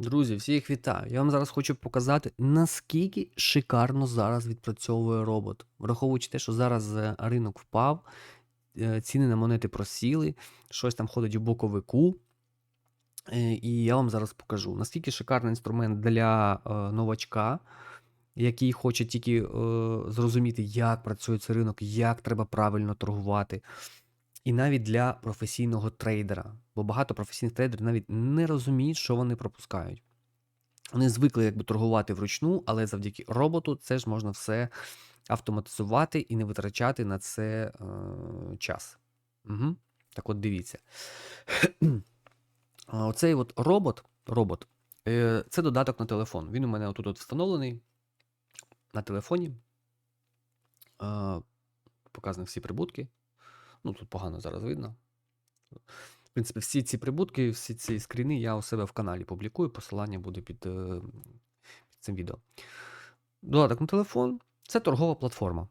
Друзі, всіх вітаю. Я вам зараз хочу показати, наскільки шикарно зараз відпрацьовує робот. Враховуючи те, що зараз е, ринок впав, е, ціни на монети просіли, щось там ходить у боковику. Е, І я вам зараз покажу, наскільки шикарний інструмент для новачка, який хоче тільки зрозуміти, як працює цей ринок, як треба правильно торгувати. І навіть для професійного трейдера. Бо багато професійних трейдерів навіть не розуміють, що вони пропускають. Вони звикли якби торгувати вручну, але завдяки роботу це ж можна все автоматизувати і не витрачати на це е, час. Угу. Так от дивіться. Оцей от робот, робот е, це додаток на телефон. Він у мене отут от встановлений на телефоні. Е, Показані всі прибутки. Ну, тут погано зараз видно. В принципі, всі ці прибутки, всі ці скріни я у себе в каналі публікую. Посилання буде під, е, під цим відео. Додаток на телефон це торгова платформа,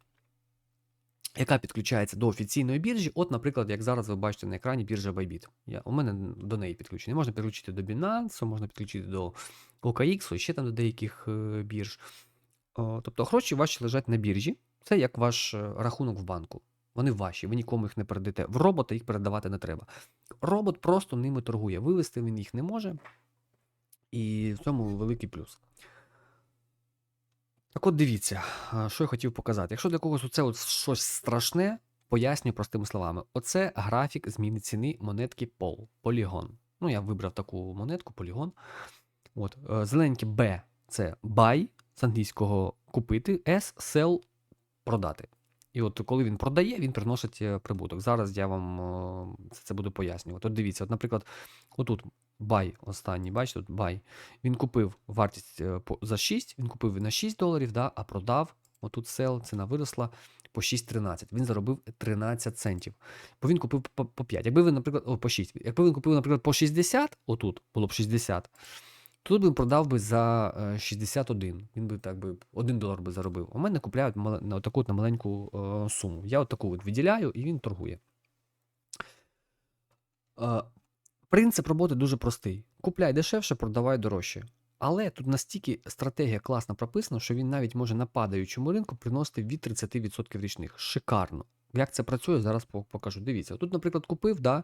яка підключається до офіційної біржі. От, наприклад, як зараз ви бачите на екрані біржа Bybit. Я, у мене до неї підключений. Можна підключити до Binance, можна підключити до OKX, ще там до деяких е, бірж. Тобто гроші ваші лежать на біржі. Це як ваш е, рахунок в банку. Вони ваші, ви нікому їх не передате. В робота їх передавати не треба. Робот просто ними торгує. Вивести він їх не може. І в цьому великий плюс. Так от дивіться, що я хотів показати. Якщо для когось це щось страшне, пояснюю простими словами. Оце графік зміни ціни монетки Пол, Полігон. Ну, я вибрав таку монетку, полігон. От, е, зелененьке B це buy, з англійського купити, S sell продати. І от коли він продає, він приносить е, прибуток. Зараз я вам е, це, буду пояснювати. От дивіться, от, наприклад, отут buy останній, бачите, тут buy. Він купив вартість е, за 6, він купив на 6 доларів, да, а продав, отут sell, ціна виросла по 6,13. Він заробив 13 центів. Бо він купив по, по 5. Якби ви, наприклад, о, по 6. Якби він купив, наприклад, по 60, отут було б 60, Тут би продав би за е, 61. Він би так би 1 долар би заробив. У мене купляють на таку на маленьку е, суму. Я таку от виділяю і він торгує. Е, принцип роботи дуже простий: купляй дешевше, продавай дорожче. Але тут настільки стратегія класно прописана, що він навіть може на падаючому ринку приносити від 30% річних. Шикарно. Як це працює, зараз покажу. Дивіться, тут, наприклад, купив, да,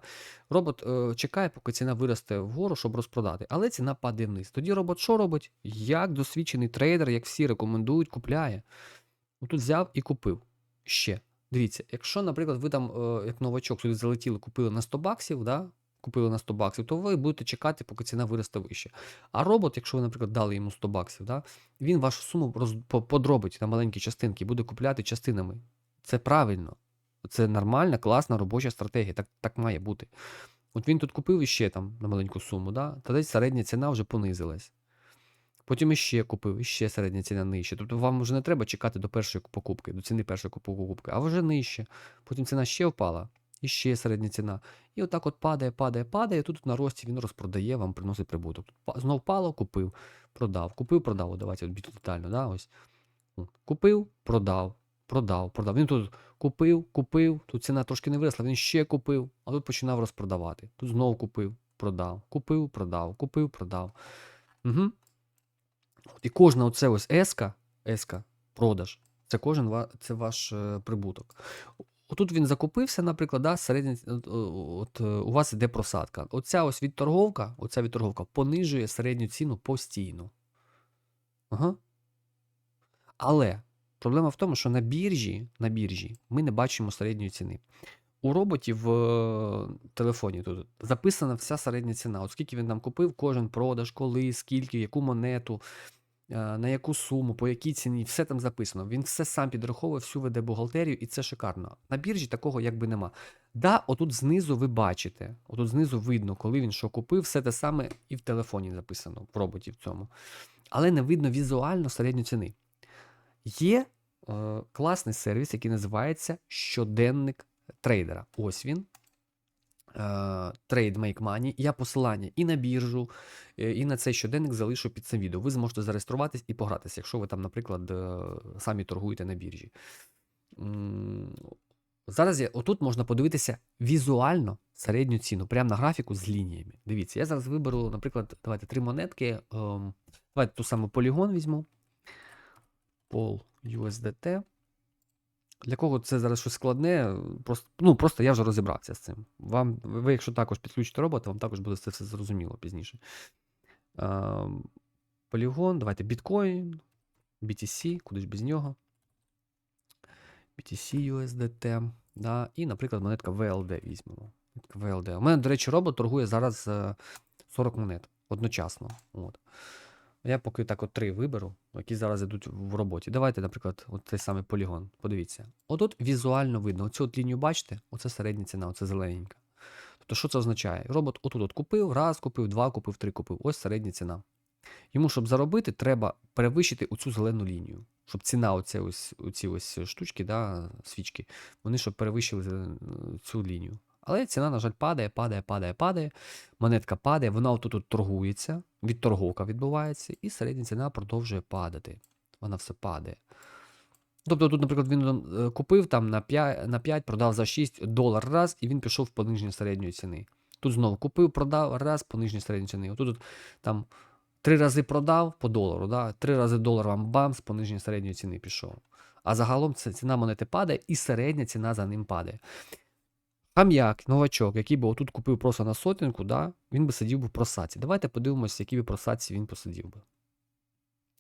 робот е, чекає, поки ціна виросте вгору, щоб розпродати, але ціна падає вниз. Тоді робот що робить? Як досвідчений трейдер, як всі рекомендують, купляє. Тут взяв і купив ще. Дивіться, якщо, наприклад, ви там, е, як новачок, сюди залетіли, купили на 100 баксів, да, купили на 100 баксів, то ви будете чекати, поки ціна виросте вище. А робот, якщо ви, наприклад, дали йому 100 баксів, да, він вашу суму роз, подробить на маленькі частинки, буде купляти частинами. Це правильно. Це нормальна, класна робоча стратегія. Так, так має бути. От він тут купив іще там на маленьку суму, да? та десь середня ціна вже понизилась. Потім іще купив, іще середня ціна нижче. Тобто вам вже не треба чекати до першої покупки, до ціни першої покупки, а вже нижче. Потім ціна ще впала, і ще середня ціна. І отак от падає, падає, падає. Тут на рості він розпродає, вам приносить прибуток. Знов впало, купив, продав, купив, продав. Давайте от більш детально. Да? Ось. Купив, продав, продав, продав. Він тут купив, купив, тут ціна трошки не виросла, він ще купив, а тут починав розпродавати. Тут знову купив, продав, купив, продав, купив, продав. Угу. І кожна оце ось еска, еска, продаж, це кожен це ваш е, прибуток. Отут він закупився, наприклад, да, середня, от, от, е, у вас іде просадка. Оця ось відторговка, оця відторговка понижує середню ціну постійно. Ага. Але проблема в тому, що на біржі, на біржі ми не бачимо середньої ціни. У роботів в е, телефоні тут записана вся середня ціна. От скільки він там купив, кожен продаж, коли, скільки, яку монету, е, на яку суму, по якій ціні, все там записано. Він все сам підраховує, всю веде бухгалтерію, і це шикарно. На біржі такого якби нема. Да, отут знизу ви бачите, отут знизу видно, коли він що купив, все те саме і в телефоні записано, в роботі в цьому. Але не видно візуально середню ціни. Є е, класний сервіс, який називається щоденник трейдера. Ось він. Е, Trade Make Money. Я посилання і на біржу, е, і на цей щоденник залишу під цим відео. Ви зможете зареєструватись і погратися, якщо ви там, наприклад, е, самі торгуєте на біржі. Зараз я, отут можна подивитися візуально середню ціну, прямо на графіку з лініями. Дивіться, я зараз виберу, наприклад, давайте три монетки. Ем, давайте ту саму полігон візьму. Пол USDT. Для кого це зараз щось складне, просто, ну, просто я вже розібрався з цим. Вам, ви, якщо також підключите робота, вам також буде це все зрозуміло пізніше. Полігон, давайте біткоін, BTC, куди ж без нього. BTC USDT. Да, і, наприклад, монетка VLD візьмемо. VLD. У мене, до речі, робот торгує зараз е, 40 монет одночасно. От. Я поки так от три виберу, які зараз йдуть в роботі. Давайте, наприклад, от цей самий полігон. Подивіться. Отут візуально видно. Оцю от лінію бачите? Оце середня ціна, оце зелененька. Тобто, що це означає? Робот отут от купив, раз купив, два купив, три купив. Ось середня ціна. Йому, щоб заробити, треба перевищити оцю зелену лінію. Щоб ціна оце ось, оці ось штучки, да, свічки, вони щоб перевищили е, цю лінію. Але ціна, на жаль, падає, падає, падає, падає. Монетка падає, вона отут от торгується, відторговка відбувається, і середня ціна продовжує падати. Вона все падає. Тобто тут, наприклад, він е, купив там на 5, на 5 продав за 6 долар раз, і він пішов в пониження середньої ціни. Тут знову купив, продав раз, пониження середньої ціни. Отут от, там три рази продав по долару, да? три рази долар вам бам, з пониження середньої ціни пішов. А загалом ціна монети падає, і середня ціна за ним падає. Хам'як, новачок, який би отут купив просто на сотенку, да, він би сидів би в просаці. Давайте подивимося, які би просаці він посидів би.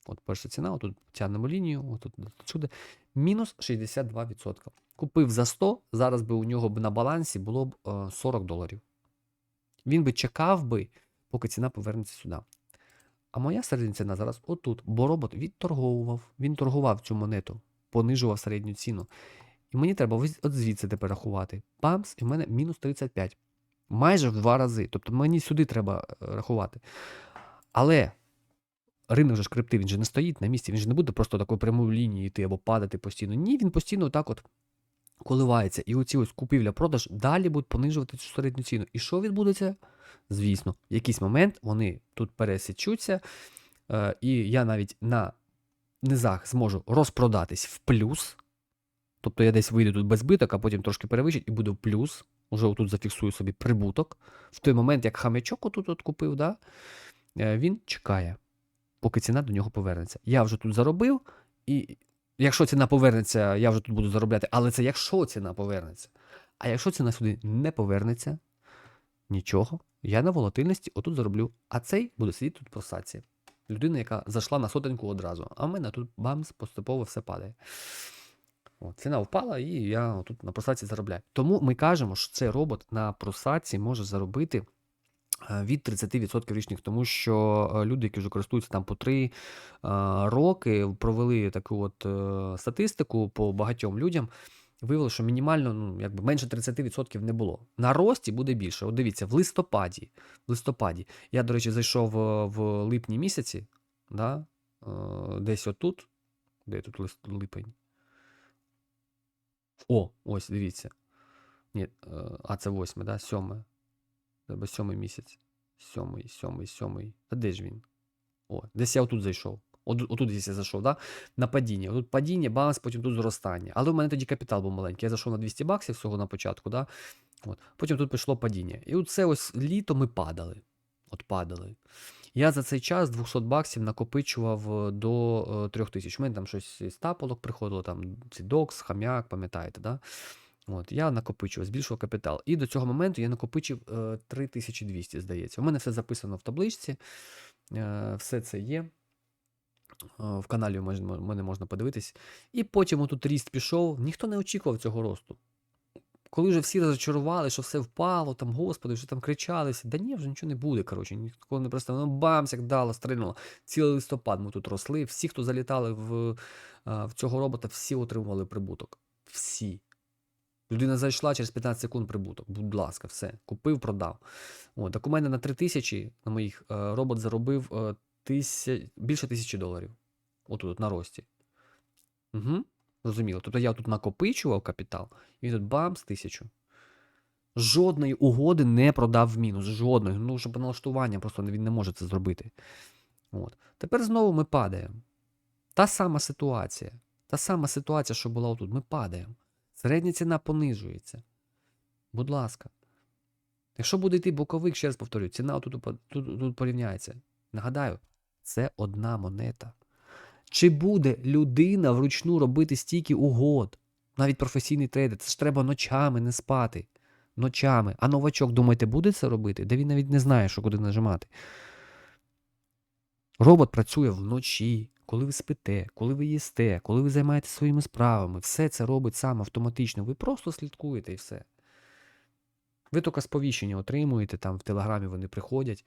От перша ціна, отут тягнемо лінію, отут сюди. Мінус 62%. Купив за 100, зараз би у нього б на балансі було б е, 40 доларів. Він би чекав би, поки ціна повернеться сюди. А моя середня ціна зараз отут, бо робот відторговував. Він торгував цю монету, понижував середню ціну. І мені треба от звідси тепер рахувати. Бамс, і в мене мінус 35. Майже в два рази. Тобто мені сюди треба е, рахувати. Але ринок же крипти, він же не стоїть на місці, він же не буде просто такою прямою лінією йти або падати постійно. Ні, він постійно так от коливається. І оці ось купівля-продаж далі будуть понижувати цю середню ціну. І що відбудеться? Звісно, в якийсь момент вони тут пересічуться, е, і я навіть на низах зможу розпродатись в плюс. Тобто я десь вийду тут без збиток, а потім трошки перевищить і буду в плюс. Уже отут зафіксую собі прибуток. В той момент, як хам'ячок отут от купив, да, е, він чекає, поки ціна до нього повернеться. Я вже тут заробив, і якщо ціна повернеться, я вже тут буду заробляти. Але це якщо ціна повернеться. А якщо ціна сюди не повернеться, нічого, я на волатильності отут зароблю. А цей буде сидіти тут в просаці. Людина, яка зайшла на сотеньку одразу. А в мене тут бамс, поступово все падає. От, ціна впала, і я тут на просадці заробляю. Тому ми кажемо, що цей робот на просадці може заробити е, від 30% річних, тому що е, люди, які вже користуються там по 3 е, роки, провели таку от статистику по багатьом людям. Виявили, що мінімально ну, якби менше 30% не було. На рості буде більше. От дивіться, в листопаді. В листопаді. Я, до речі, зайшов в липні місяці, да, десь отут. Де тут лист, липень? О, ось, дивіться. Ні, е, а це восьме, да? Сьоме. Треба сьомий місяць. Сьомий, сьомий, сьомий. А де ж він? О, десь я отут зайшов. От, отут десь я зайшов, да? На падіння. Тут падіння, баланс, потім тут зростання. Але у мене тоді капітал був маленький. Я зайшов на 200 баксів всього на початку, да? От. Потім тут пішло падіння. І оце ось літо ми падали. От падали. Я за цей час 200 баксів накопичував е, до е, 3000. У мене там щось з тапалок приходило, там ці докс, хам'як, пам'ятаєте, да? От, я накопичував, збільшував капітал. І до цього моменту я накопичив е, 3200, здається. У мене все записано в табличці, е, все це є. Е, В каналі мене можна подивитись. І потім отут ріст пішов. Ніхто не очікував цього росту. Коли вже всі розчарували, що все впало, там, господи, вже там кричалися, да ні, вже нічого не буде. коротше, Ніхто не представив, ну бамс, як дало, стрельнуло. Цілий листопад ми тут росли. Всі, хто залітали в, в цього робота, всі отримували прибуток. Всі. Людина зайшла через 15 секунд прибуток. Будь ласка, все. Купив, продав. От, так у мене на 3000 на моїх е, робот заробив е, тисяч, більше тисячі доларів. Отут, от, на рості. Угу. Зрозуміло. Тобто я тут накопичував капітал, і тут бамс тисячу. Жодної угоди не продав в мінус. Жодної. Ну, щоб налаштування просто він не може це зробити. От. Тепер знову ми падаємо. Та сама ситуація. Та сама ситуація, що була отут. Ми падаємо. Середня ціна понижується. Будь ласка. Якщо буде йти боковик, ще раз повторюю, ціна тут, тут, тут порівняється. Нагадаю, це одна монета. Чи буде людина вручну робити стільки угод? Навіть професійний трейдер, це ж треба ночами не спати. Ночами. А новачок, думаєте, буде це робити? Де він навіть не знає, що куди нажимати. Робот працює вночі, коли ви спите, коли ви їсте, коли ви займаєтесь своїми справами. Все це робить сам автоматично. Ви просто слідкуєте і все. Ви тільки сповіщення отримуєте, там в Телеграмі вони приходять,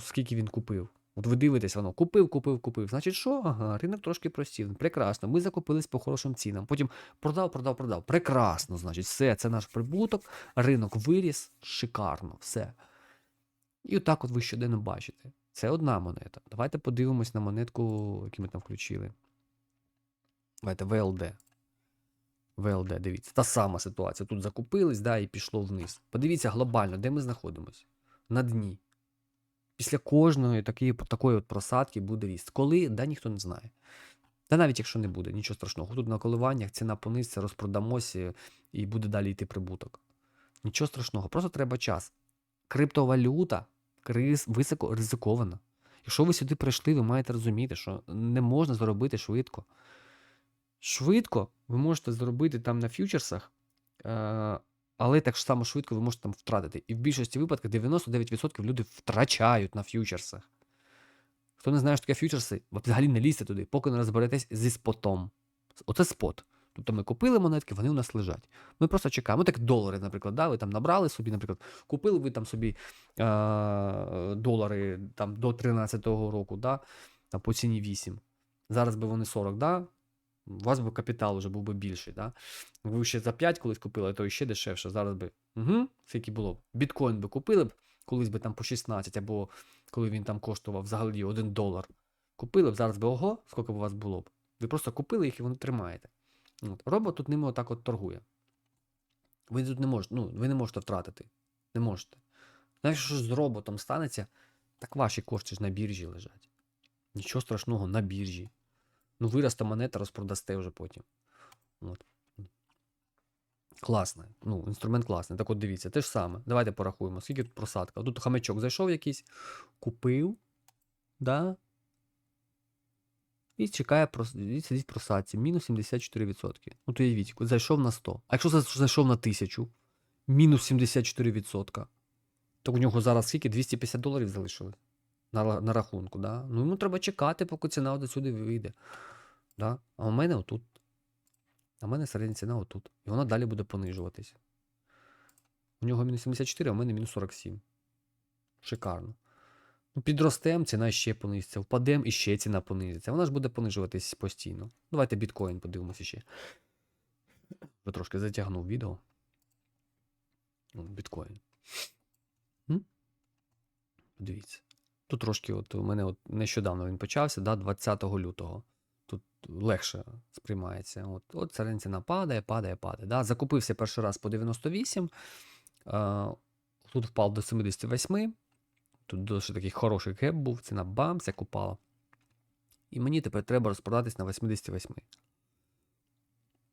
скільки він купив. От ви дивитесь, воно купив, купив, купив. Значить, що? Ага, ринок трошки простів. Прекрасно. Ми закупились по хорошим цінам. Потім продав, продав, продав. Прекрасно, значить, все, це наш прибуток, ринок виріс, шикарно, все. І отак от ви щоденно бачите. Це одна монета. Давайте подивимось на монетку, яку ми там включили. Давайте ВЛД. ВЛД, дивіться. Та сама ситуація. Тут закупились, да, і пішло вниз. Подивіться глобально, де ми знаходимося. На дні. Після кожної такої, такої от просадки буде ріст. Коли, да, ніхто не знає. Та навіть якщо не буде, нічого страшного. Тут на коливаннях ціна понизиться, розпродамося і буде далі йти прибуток. Нічого страшного, просто треба час. Криптовалюта високо ризикована. Якщо ви сюди прийшли, ви маєте розуміти, що не можна заробити швидко. Швидко ви можете заробити там на фьючерсах, е, але так само швидко ви можете там втратити. І в більшості випадків 99% люди втрачають на фьючерсах. Хто не знає, що таке фьючерси, ви взагалі не лізьте туди, поки не розберетесь зі спотом. Оце спот. Тобто ми купили монетки, вони у нас лежать. Ми просто чекаємо. Так долари, наприклад, да, ви там набрали собі, наприклад, купили ви там собі е, долари там, до 13-го року, да, там, по ціні 8. Зараз би вони 40, да? У вас би капітал вже був би більший. Да? Ви ще за 5 колись купили, то ще дешевше. Зараз би. Угу, скільки було б. Біткоін би купили б, колись би там по 16, або коли він там коштував взагалі 1 долар. Купили б, зараз би ого, скільки б у вас було б. Ви просто купили їх і вони тримаєте. От. Робот тут ними отак от торгує. Ви тут не можете, ну, ви не можете втратити. Не можете. Навіть що з роботом станеться, так ваші кошти ж на біржі лежать. Нічого страшного на біржі. Ну, виросте монета, розпродасте вже потім. От. Класно. Ну, інструмент класний. Так от дивіться, те ж саме. Давайте порахуємо, скільки тут просадка. Тут хамячок зайшов якийсь, купив, да? І чекає, сидить просадці. Мінус 74%. Ну, то уявіть, зайшов на 100. А якщо зайшов на 1000, мінус 74%, то у нього зараз скільки? 250 доларів залишилось на, на рахунку. Да? Ну, йому треба чекати, поки ціна до сюди вийде. Да? А у мене отут. А у мене середня ціна отут. І вона далі буде понижуватися. У нього мінус 74, а у мене мінус 47. Шикарно. Ну, підростем, ціна ще понизиться. Впадем і ще ціна понизиться. Вона ж буде понижуватись постійно. Давайте біткоін подивимося ще. Вже трошки затягнув відео. Біткоін. Подивіться. Тут трошки, от у мене от нещодавно він почався, да, 20 лютого. Тут легше сприймається. От, от середня ціна падає, падає, падає. Да. Закупився перший раз по 98, а, тут впав до 78. Тут досить такий хороший геп був, ціна бамс, як упала. І мені тепер треба розпродатись на 88.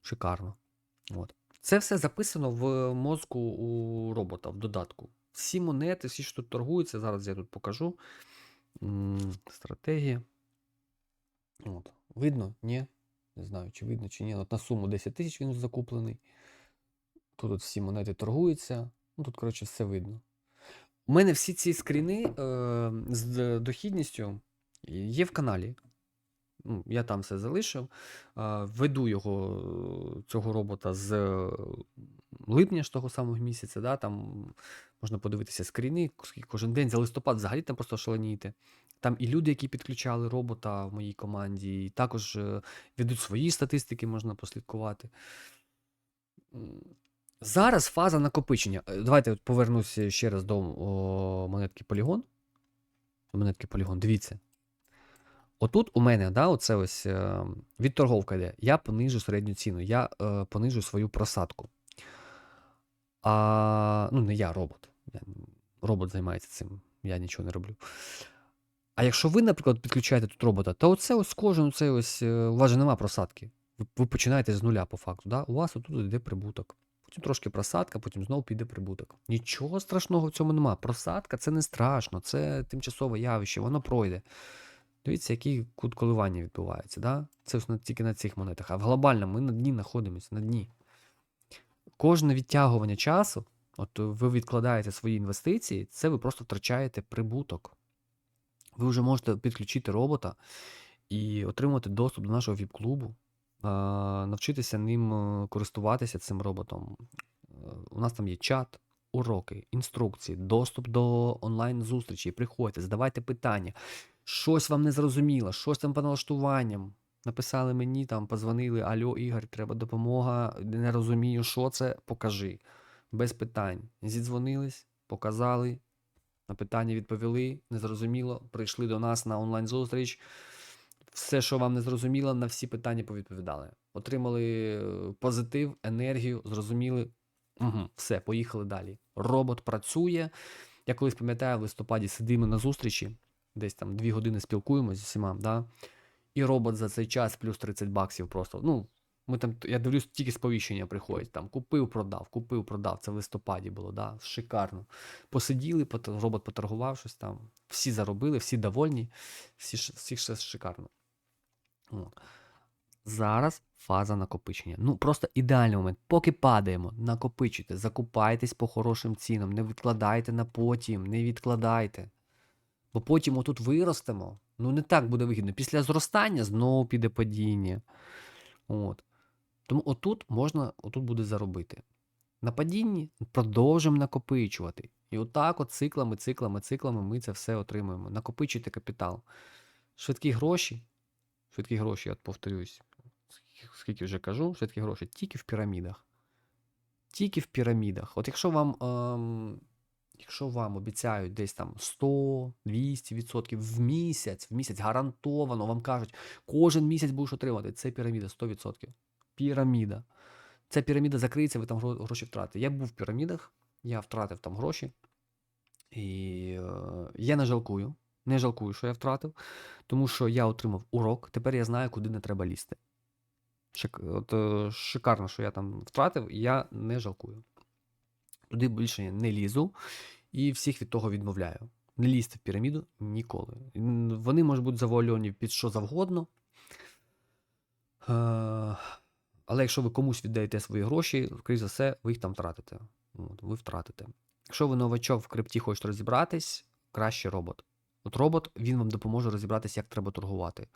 Шикарно. От. Це все записано в мозку у робота, в додатку. Всі монети, всі, що тут торгуються, зараз я тут покажу. Стратегія. От. Видно? Ні? Не знаю, чи видно, чи ні. От на суму 10 тисяч він закуплений. Тут от всі монети торгуються. Ну, тут, коротше, все видно. У мене всі ці скріни е, з дохідністю є в каналі. Ну, Я там все залишив. Веду його, е, цього робота з е, липня ж того самого місяця. Да, там можна подивитися скріни кожен день. За листопад взагалі там просто шаленіти. Там і люди, які підключали робота в моїй команді, і також е, ведуть свої статистики, можна послідкувати. Зараз фаза накопичення. Давайте повернуся ще раз до о, монетки. До монетки Polygon. Дивіться. Отут у мене, да, оце ось е, відторговка йде. Я понижу середню ціну, я е, понижу свою просадку. А, ну, не я, робот. Я, робот займається цим, я нічого не роблю. А якщо ви, наприклад, підключаєте тут робота, то оце ось кожен, оце ось, е, у вас же нема просадки. ви, ви починаєте з нуля по факту. Да? У вас отут йде прибуток. Потім трошки просадка, потім знову піде прибуток. Нічого страшного в цьому нема. Просадка це не страшно, це тимчасове явище, воно пройде. Дивіться, який кут коливання відбувається. Да? Це на, тільки на цих монетах. А в глобальному ми на дні знаходимося, на дні. Кожне відтягування часу, от ви відкладаєте свої інвестиції, це ви просто втрачаєте прибуток. Ви вже можете підключити робота і отримати доступ до нашого віп-клубу, навчитися ним е, користуватися цим роботом. Е, У нас там є чат, уроки, інструкції, доступ до онлайн-зустрічей. Приходьте, задавайте питання. Щось вам не зрозуміло, щось там по налаштуванням. Написали мені, там позвонили, Альо, Ігор, треба допомога, не розумію, що це, покажи. Без питань. Зідзвонились, показали, на питання відповіли, незрозуміло, прийшли до нас на онлайн-зустріч. Все, що вам не зрозуміло, на всі питання повідповідали. Отримали е, позитив, енергію, зрозуміли. Угу, все, поїхали далі. Робот працює. Я колись пам'ятаю, в листопаді сидимо на зустрічі, десь там дві години спілкуємося з усіма, да? і робот за цей час плюс 30 баксів просто. Ну, ми там, я дивлюсь, тільки сповіщення приходять. Там купив, продав, купив, продав. Це в листопаді було, да? шикарно. Посиділи, робот поторгував щось там. Всі заробили, всі довольні, всі, всіх все шикарно. От. Зараз фаза накопичення. Ну, просто ідеальний момент. Поки падаємо, накопичуйте, закупайтесь по хорошим цінам, не відкладайте на потім, не відкладайте. Бо потім отут виростемо. Ну, не так буде вигідно. Після зростання знову піде падіння. От. Тому отут можна, отут буде заробити. На падінні продовжимо накопичувати. І отак, от циклами, циклами, циклами ми це все отримуємо. Накопичуйте капітал. Швидкі гроші. Швидкі гроші, я повторюсь, скільки- вже кажу, швидкі гроші тільки в пірамідах. Тільки в пірамідах. От якщо вам, ем, якщо вам обіцяють десь там 100-200% в місяць, в місяць гарантовано, вам кажуть, кожен місяць будеш отримати, це піраміда 100%. Піраміда. Ця піраміда закриється, ви там гроші втратите. Я був в пірамідах, я втратив там гроші. І е, я не жалкую. Не жалкую, що я втратив, тому що я отримав урок. Тепер я знаю, куди не треба лізти. Шик, от, е, шикарно, що я там втратив, і я не жалкую. Туди більше я не лізу і всіх від того відмовляю. Не лізьте в піраміду ніколи. Вони можуть бути завуальовані під що завгодно. Е, але якщо ви комусь віддаєте свої гроші, скоріш за все, ви їх там втратите. Ви втратите. Якщо ви новачок в крипті хочете розібратись, краще робот. От робот він вам допоможе розібратися, як треба торгувати.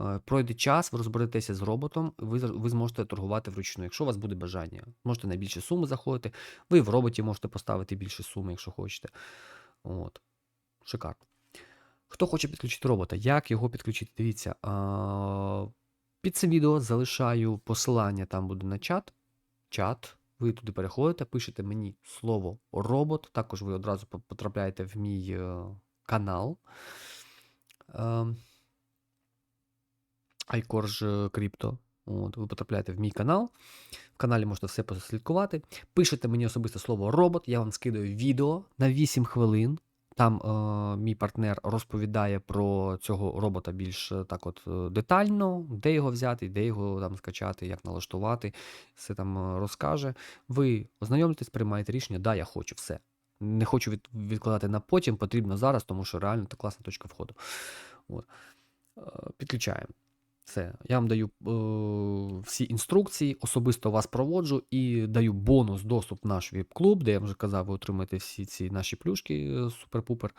Е, Пройде час, ви розберетеся з роботом, ви, ви зможете торгувати вручну, якщо у вас буде бажання. Можете на більші суми заходити. Ви в роботі можете поставити більші суми, якщо хочете. От. Шикарно. Хто хоче підключити робота? Як його підключити? Дивіться. Під цим відео залишаю посилання, там буде на чат. Чат. Ви туди переходите, пишете мені слово робот. Також ви одразу потрапляєте в мій е, канал. ICorge Crypto. От, ви потрапляєте в мій канал. В каналі можете все послідкувати. Пишете мені особисто слово робот, я вам скидаю відео на 8 хвилин. Там е, мій партнер розповідає про цього робота більш е, так от е, детально, де його взяти, де його там скачати, як налаштувати, все там е, розкаже. Ви ознайомитесь, приймаєте рішення, да, я хочу все. Не хочу від, відкладати на потім, потрібно зараз, тому що реально це класна точка входу. От. Е, Підключаємо. Все. Я вам даю е, всі інструкції, особисто вас проводжу і даю бонус доступ в наш віп-клуб, де я вже казав, ви отримаєте всі ці наші плюшки е, супер-пупер.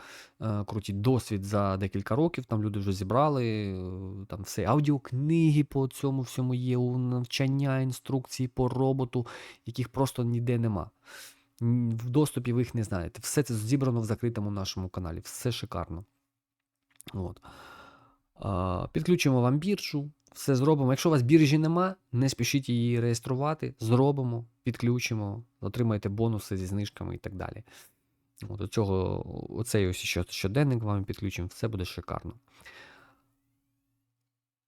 Е, круті досвід за декілька років. Там люди вже зібрали, е, там все, аудіокниги по цьому всьому є, навчання, інструкції по роботу, яких просто ніде нема. В доступі ви їх не знаєте. Все це зібрано в закритому нашому каналі. Все шикарно. От. Підключимо вам біржу, все зробимо. Якщо у вас біржі нема, не спішіть її реєструвати. Зробимо, підключимо, отримаєте бонуси зі знижками і так далі. От до цього оцей ось щоденник вам підключимо, все буде шикарно.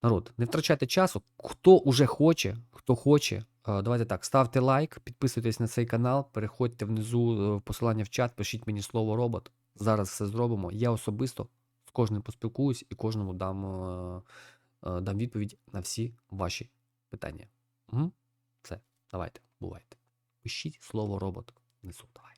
Народ, не втрачайте часу. Хто уже хоче, хто хоче, давайте так, ставте лайк, підписуйтесь на цей канал, переходьте внизу е, посилання в чат, пишіть мені слово робот. Зараз все зробимо. Я особисто кожним поспілкуюсь і кожному дам, е, е, дам відповідь на всі ваші питання. Угу. Все, давайте, бувайте. Пишіть слово робот Несу, Давай.